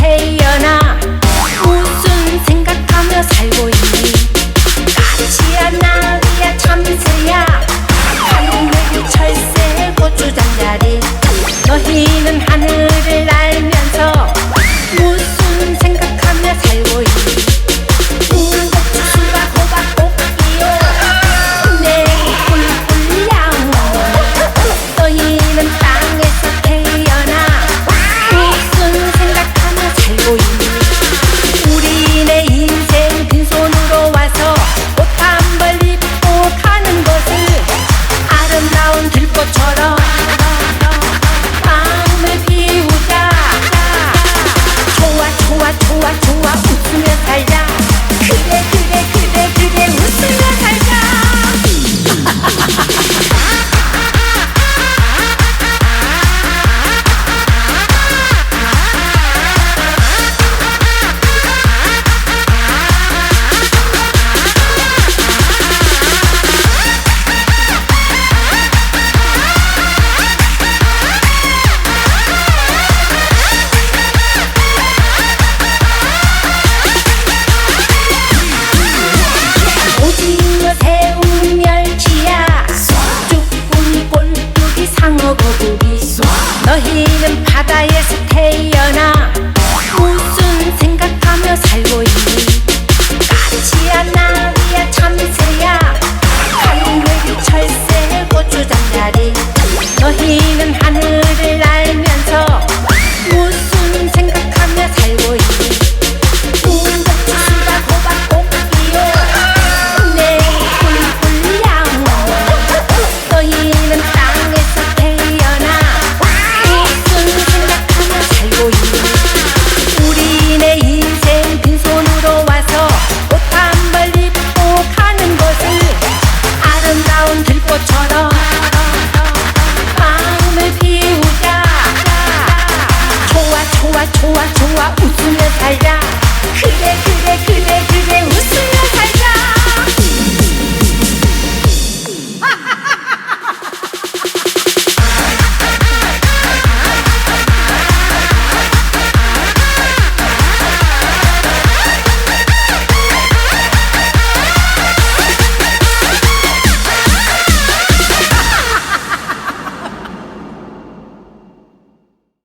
hey, you're not. 꽃처럼 마음을 피우자. 좋아 좋아 좋아 좋아. 달려.